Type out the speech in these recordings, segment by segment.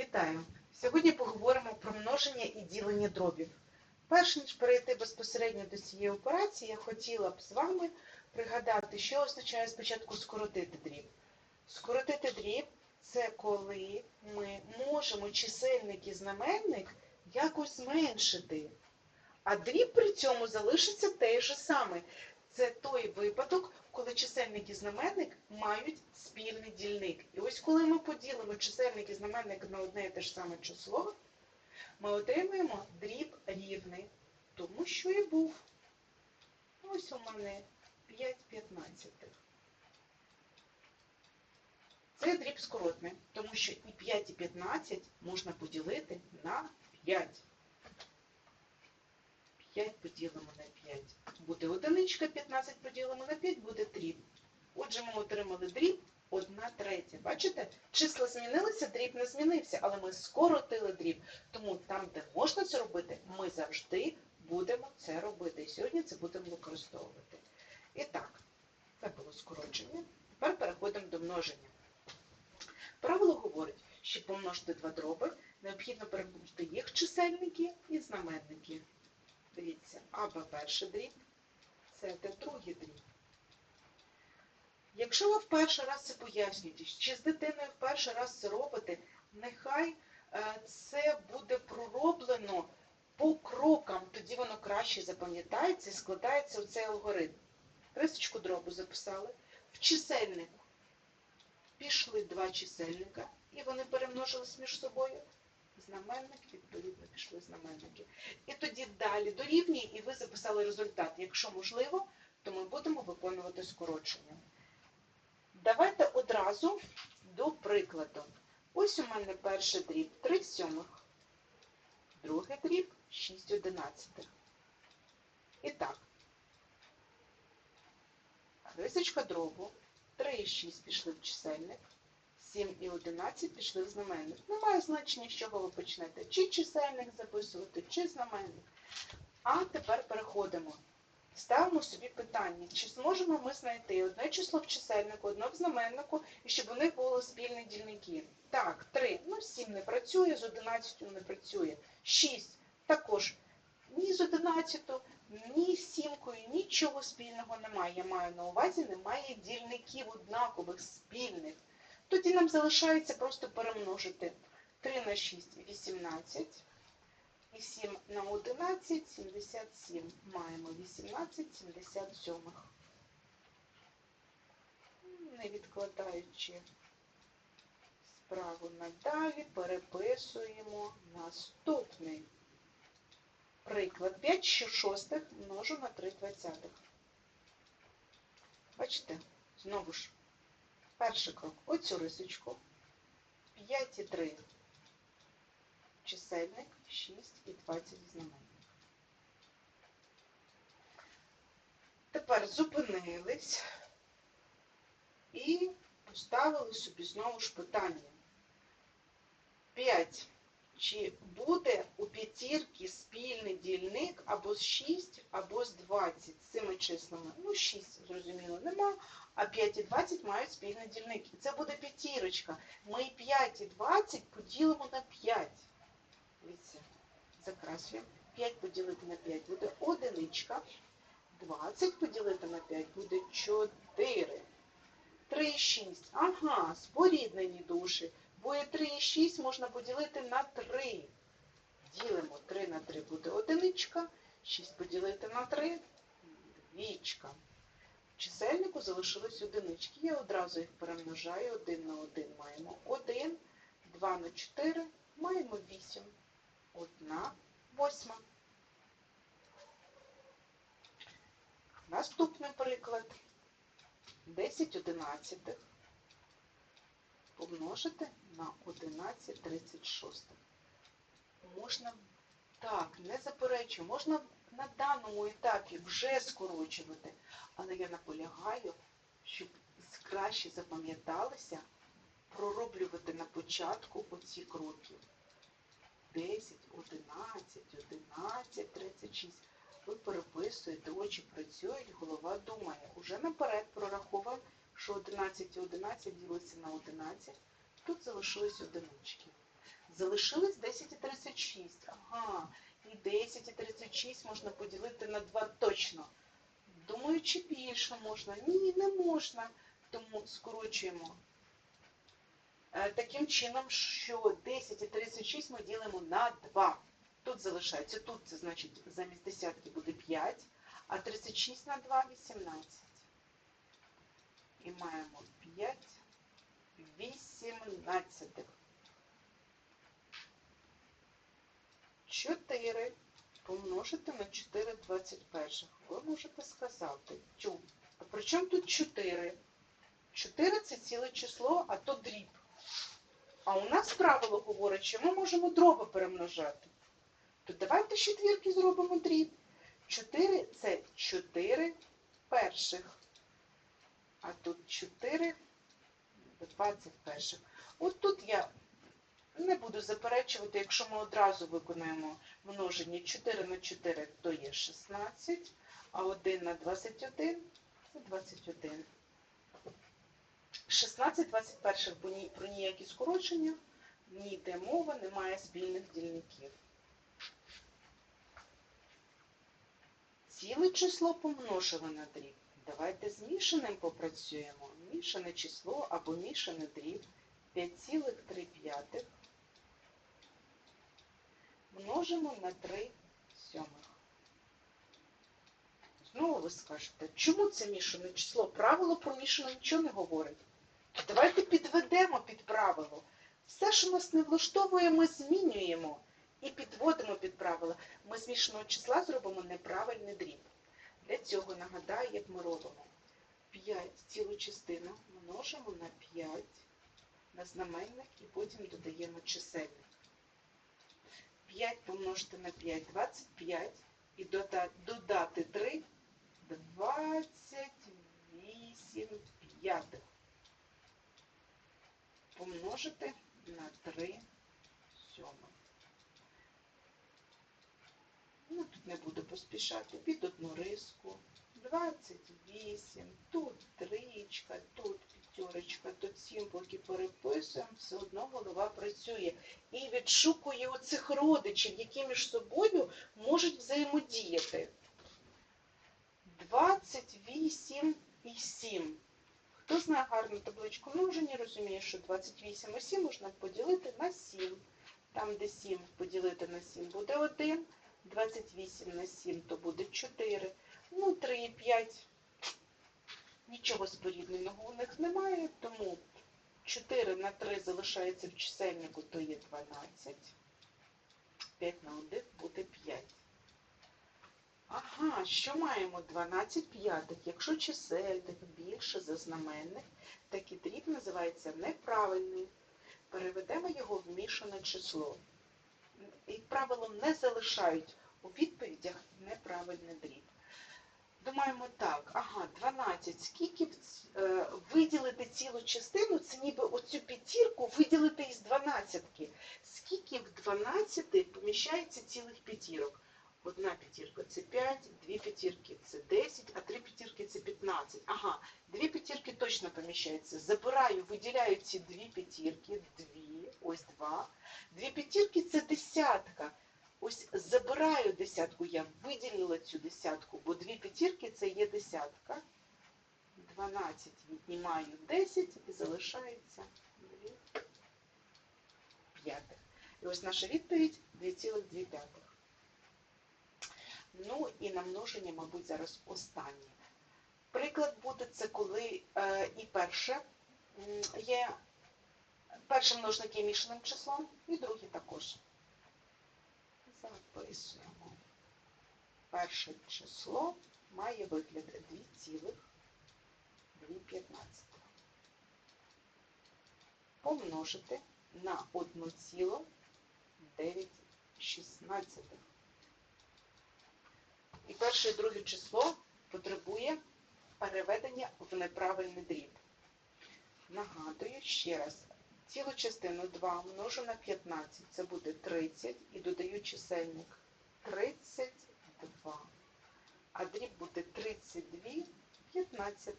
Вітаю! Сьогодні поговоримо про множення і ділення дробів. Перш ніж перейти безпосередньо до цієї операції, я хотіла б з вами пригадати, що означає спочатку скоротити дріб. Скоротити дріб це коли ми можемо чисельник і знаменник якось зменшити, а дріб при цьому залишиться той же самий. Це той випадок, коли чисельник і знаменник мають спільний дільник. І ось коли ми поділимо чисельник і знаменник на одне і те ж саме число, ми отримаємо дріб рівний, тому що і був. Ось у мене 5 п'ятнадцятих. Це дріб скоротний, тому що і 5 і 15 можна поділити на 5. 5 поділимо на 5. Буде одиничка, 15 поділимо на 5, буде дріб. Отже, ми отримали дріб 1 третя. Бачите? Числа змінилися, дріб не змінився, але ми скоротили дріб. Тому там, де можна це робити, ми завжди будемо це робити. І сьогодні це будемо використовувати. І так, це було скорочення. Тепер переходимо до множення. Правило говорить, що помножити два дроби, необхідно перемножити їх чисельники і знаменники. Дивіться, або перший дріб, це другий дріб. Якщо ви в перший раз це пояснюєте, чи з дитиною в перший раз це робите, нехай е, це буде пророблено по крокам, тоді воно краще запам'ятається і складається у цей алгоритм. Рисочку дробу записали. В чисельнику пішли два чисельника, і вони перемножились між собою. Знаменник, відповідно, пішли знаменники. І тоді далі дорівнює, і ви записали результат. Якщо можливо, то ми будемо виконувати скорочення. Давайте одразу до прикладу. Ось у мене перший дріб 3 сьомих, другий дріб 6 одинадцятих. І так, рисочка дробу 3 і 6 пішли в чисельник, 7 і 11 пішли в знаменник. Немає значення, з чого ви почнете. Чи чисельник записувати, чи знаменник. А тепер переходимо. Ставимо собі питання, чи зможемо ми знайти одне число в чисельнику, одне в знаменнику, і щоб у них були спільні дільники. Так, 3. Ну, 7 не працює, з 11 не працює. 6 також ні з 11, ні з 7 нічого спільного немає. Я маю на увазі, немає дільників однакових, спільних. Тоді нам залишається просто перемножити 3 на 6 – 18. І 7 на 11 – 77. Маємо 18 77. Не відкладаючи справу надалі, переписуємо наступний приклад. 5 шостих множу на 3 двадцятих. Бачите? Знову ж, перший крок. Оцю рисочку. 5 і 3 чисельник, 6 і 20 знаменник. Тепер зупинились і поставили собі знову ж питання. 5. Чи буде у п'ятірки спільний дільник або з 6, або з 20 з цими числами? Ну, 6, зрозуміло, нема, а 5 і 20 мають спільний дільник. І це буде п'ятірочка. Ми 5 і 20 поділимо на 5. Дивіться, закраслюємо. 5 поділити на 5 буде одиничка. 20 поділити на 5 буде 4. 3 і 6. Ага, споріднені душі. Бо і 3 і 6 можна поділити на 3. Ділимо 3 на 3 буде одиничка. 6 поділити на 3 двічка. В чисельнику залишились одинички. Я одразу їх перемножаю. 1 на 1 маємо 1. 2 на 4 маємо 8. 1 восьма. Наступний приклад. 10 одинадцятих помножити на 11 36. Можна, так, не заперечую, можна на даному етапі вже скорочувати, але я наполягаю, щоб краще запам'яталися, пророблювати на початку оці кроки. 10, 11, 11, 36. Ви переписуєте, очі працюють, голова думає. Уже наперед прораховуємо, що 11 і 11 ділиться на 11. Тут залишились одинички. Залишилось 10 і 36. Ага, і 10 і 36 можна поділити на 2 точно. Думаю, чи більше можна? Ні, не можна. Тому скорочуємо. Е, Таким чином, що 10 і 36 ми ділимо на 2. Тут залишається, тут це значить замість десятки буде 5, а 36 на 2 – 18. І маємо 5 18. 4 помножити на 4 21. Ви можете сказати, тю, а при чому тут 4? 4 це ціле число, а то дріб. А у нас правило говорить, що ми можемо дроби перемножати. То давайте з четвірки зробимо дріб. 4 це 4 перших. А тут 4 20 перших. От тут я не буду заперечувати, якщо ми одразу виконаємо множення 4 на 4, то є 16, а 1 на 21 це 21. 16 21 бо ні- про ніякі скорочення не йде мова, немає спільних дільників. Ціле число помножили на дріб. Давайте з мішаним попрацюємо. Мішане число або мішаний дріб 5,3 множимо на 3 сьомих. Знову ви скажете, чому це мішане число? Правило про мішане нічого не говорить. Давайте підведемо під правило. Все, що нас не влаштовує, ми змінюємо і підводимо під правило. Ми з мішаного числа зробимо неправильний дріб. Для цього нагадаю, як ми робимо. 5 цілу частину множимо на 5 на знаменник і потім додаємо чисельник. 5 помножити на 5 – 25 і додати 3 – 28 п'ятих. Помножити на 3 сьомих. Ну, тут не буду поспішати. Під одну риску. 28, тут тричка, тут п'ятерочка, тут сім, поки переписуємо, все одно голова працює. І відшукує оцих родичів, які між собою можуть взаємодіяти. 28 і 7. Хто знає гарну табличку множення, розуміє, що 28 і 7 можна поділити на 7. Там, де 7 поділити на 7 буде 1, 28 на 7 то буде 4. Ну, 3 і 5. Нічого спорідненого у них немає, тому 4 на 3 залишається в чисельнику, то є 12. 5 на 1 буде 5. Ага, що маємо? 12 п'ятих. Якщо чисельник більше за знаменник, такий дріб називається неправильний. Переведемо його в мішане число. І правилом не залишають у відповідях неправильний дріб. Думаємо так, ага, 12. Скільки е, виділити цілу частину, це ніби оцю п'ятірку виділити із 12. Скільки в 12 поміщається цілих п'ятірок? Одна п'ятірка це 5, дві п'ятірки це 10, а три п'ятірки це 15. Ага, дві п'ятірки точно поміщаються. Забираю, виділяю ці дві п'ятірки, дві, ось два. Дві п'ятірки це десятка. Ось забираю десятку, я виділила цю десятку, бо дві п'ятірки це є десятка. 12 віднімаю 10 і залишається 2 п'ятих. І ось наша відповідь 2,2 п'ятих. Ну і на множення, мабуть, зараз останнє. Приклад буде це, коли е, і перше є перший множник є мішаним числом, і другий також. Записуємо. Перше число має вигляд 2,215. Помножити на 1,916. І перше і друге число потребує переведення в неправильний дріб. Нагадую ще раз. Цілу частину 2 множу на 15, це буде 30, і додаю чисельник 32. А дріб буде 32 15.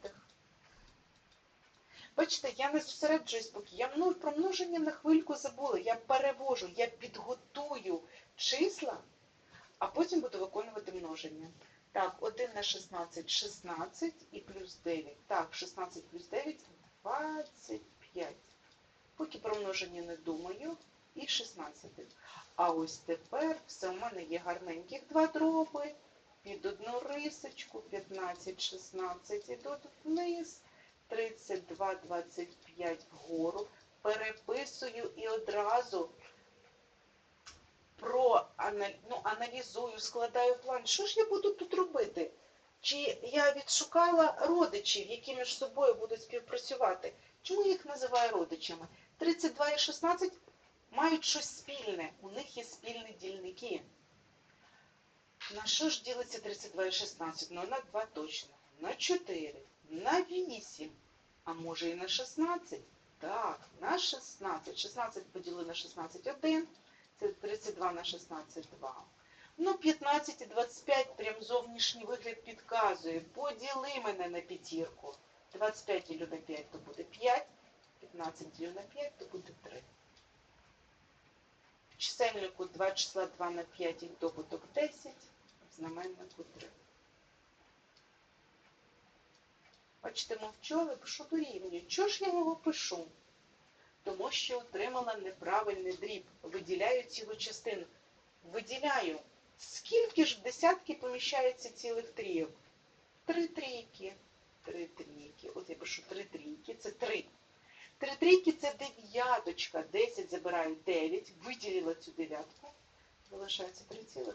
Бачите, я не зосереджуюсь поки. Я про множення на хвильку забула. Я перевожу, я підготую числа, а потім буду виконувати множення. Так, 1 на 16 – 16 і плюс 9. Так, 16 плюс 9 – 25. Поки про множення не думаю. І 16. А ось тепер все у мене є гарненьких два дроби. Під одну рисочку 15, 16 ідуть вниз. 32, 25 вгору. Переписую і одразу про ну, аналізую, складаю план. Що ж я буду тут робити? Чи я відшукала родичів, які між собою будуть співпрацювати? Чому я їх називаю родичами? 32 і 16 мають щось спільне. У них є спільні дільники. На що ж ділиться 32 і 16? Ну, на 2 точно. На 4, на 8, а може і на 16? Так, на 16. 16 поділи на 16 – 1. Це 32 на 16 – 2. Ну, 15 і 25 прям зовнішній вигляд підказує. Поділи мене на п'ятірку. 25 ділю на 5 то буде 5. 15 ділю на 5 то буде 3. В чисельнику 2 числа 2 на 5 їх добуток 10. В знаменнику 3. Бачите, мовчу, але пишу дорівнює. Чого ж я його пишу? Тому що отримала неправильний дріб. Виділяю цілу частину. Виділяю. Скільки ж в десятки поміщається цілих трійок? Три трійки. Три трійки. От я пишу три трійки. Це три. Три трійки дев'яточка. Десять забираю дев'ять. Виділила цю дев'ятку. Залишається 3,1 третя.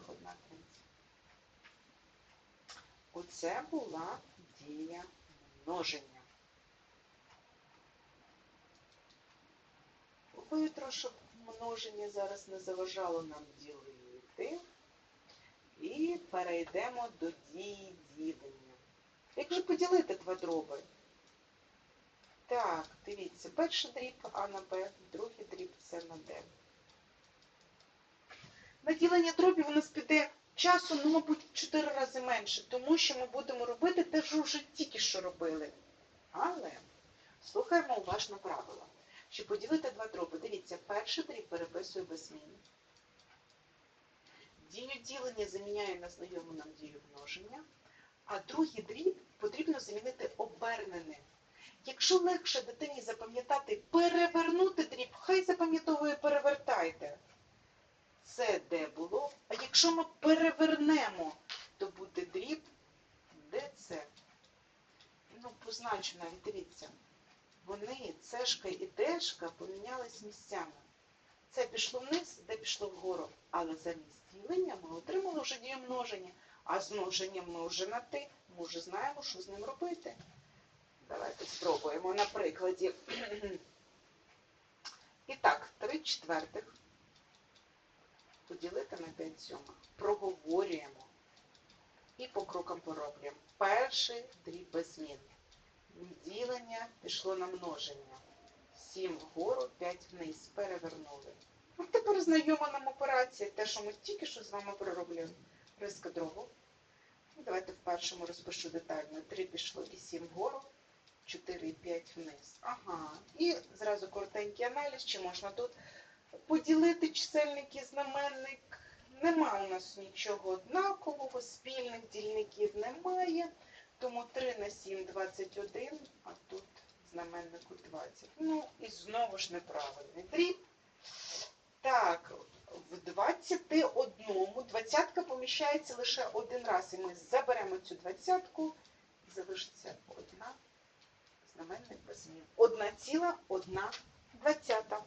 Оце була дія множення. Витро, щоб множення зараз не заважало нам ділити. І перейдемо до дії ділення. Як же поділити два дроби? Так, дивіться, перший дріб А на Б, другий дріб С на Д. На ділення дробів у нас піде часу, ну, мабуть, в 4 рази менше, тому що ми будемо робити те, що вже тільки що робили. Але слухаємо уважно правила. Щоб поділити два дроби, дивіться, перший дріб переписую без. Дію ділення заміняю на знайому нам дію множення, а другий дріб потрібно замінити оберненим. Якщо легше дитині запам'ятати перевернути дріб, хай запам'ятовує перевертайте. Це де було. А якщо ми перевернемо, то буде дріб ДЦ. Ну, позначу навіть, дивіться. Вони, цешка і дешка, помінялись місцями. Це пішло вниз, де пішло вгору. Але замість ділення ми отримали вже дію множення. А з множенням ми вже на ти, ми вже знаємо, що з ним робити. Давайте спробуємо на прикладі. І так, 3 четвертих поділити на 5 сьомих. Проговорюємо. І по крокам пороблюємо. Перший дріб без змін. Ділення пішло на множення. 7 вгору, 5 вниз. Перевернули. А тепер знайома нам операція, те, що ми тільки що з вами пророблюємо. Риска другу. Ну, Давайте в першому розпишу детально. 3 пішло і 7 вгору, 4 і 5 вниз. Ага. І зразу коротенький аналіз, чи можна тут поділити чисельник і знаменник. Нема у нас нічого однакового, спільних дільників немає. Тому 3 на 7 – 21, а тут знаменнику 20. Ну, і знову ж неправильний дріб. Так, в 21 двадцятка поміщається лише один раз. І ми заберемо цю двадцятку, залишиться одна знаменник без змін. Одна ціла, одна двадцята.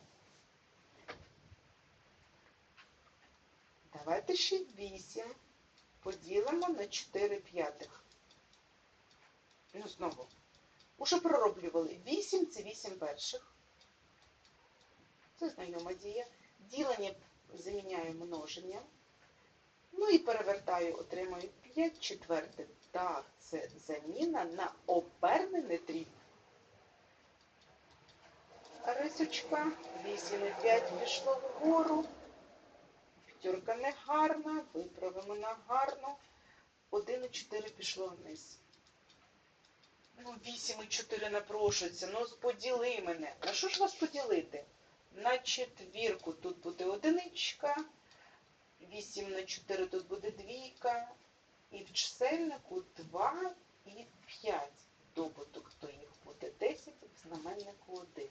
Давайте ще 8 поділимо на 4 п'ятих. Ну, знову. Уже пророблювали. 8 це 8 перших. Це знайома дія. Ділення заміняю множенням. Ну і перевертаю, отримаю 5 четвертих. Так, це заміна на обернений дріб. Рисочка. 8 і 5 пішло вгору. П'ятерка не гарна, виправимо на гарну. 1 і 4 пішло вниз. Ну, 8 і 4 напрошується. Ну, поділи мене. На що ж вас поділити? На четвірку тут буде одиничка, 8 на 4 тут буде двійка, і в чисельнику 2 і 5. Добуток то їх буде 10, в знаменнику 1.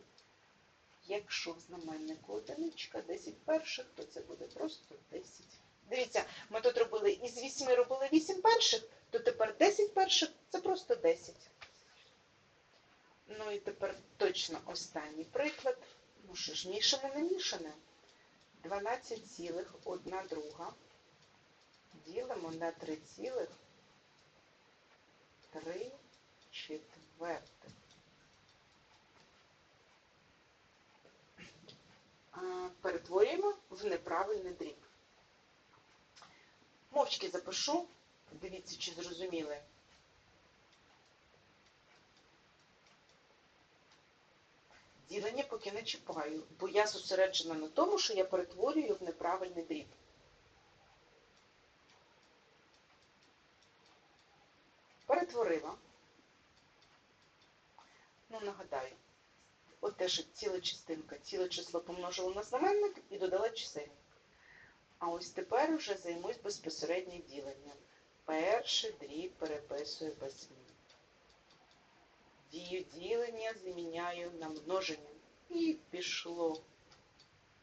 Якщо в знаменнику одиничка, 10 перших, то це буде просто 10. Дивіться, ми тут робили із 8 робили 8 перших, то тепер 10 перших це просто 10. Ну і тепер точно останній приклад. Ну що ж, мішане не мішане. 12 цілих 1 друга. Ділимо на 3 цілих 3 четвертих. Перетворюємо в неправильний дріб. Мовчки запишу. Дивіться, чи зрозуміли. Ділення поки не чіпаю, бо я зосереджена на тому, що я перетворюю в неправильний дріб. Перетворила. Ну, нагадаю, от теж ціла частинка, ціле число помножила на знаменник і додала чисельник. А ось тепер вже займусь безпосередньо діленням. Перший дріб переписую без змін. Дію ділення заміняю на множення. І пішло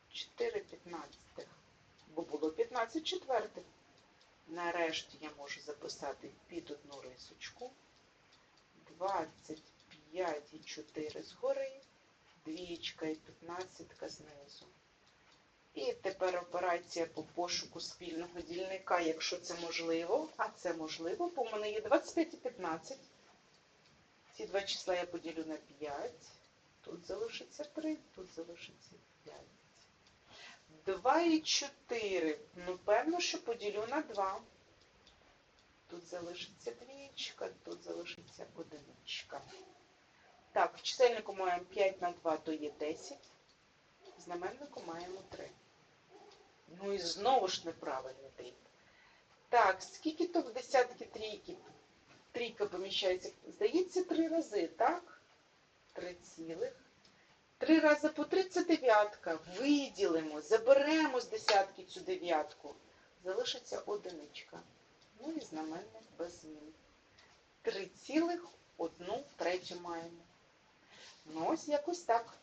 4 п'ятнадцятих, бо було 15 четвертих. Нарешті я можу записати під одну рисочку 25 і 4 згори, двічка і 15 знизу. І тепер операція по пошуку спільного дільника, якщо це можливо, а це можливо, бо в мене є 25 і 15. Ці два числа я поділю на 5. Тут залишиться 3, тут залишиться 5. 2 і 4. Ну, певно, що поділю на 2. Тут залишиться двічка, тут залишиться одиничка. Так, в чисельнику маємо 5 на 2, то є 10. В знаменнику маємо 3. Ну і знову ж неправильний дріб. Так, скільки то в десятки трійки? Трійка поміщається, здається, три рази, так? Три цілих. Три рази по три це дев'ятка. Виділимо, заберемо з десятки цю дев'ятку. Залишиться одиничка. Ну і знаменник без змін. Три цілих, одну третю маємо. Ну ось якось так.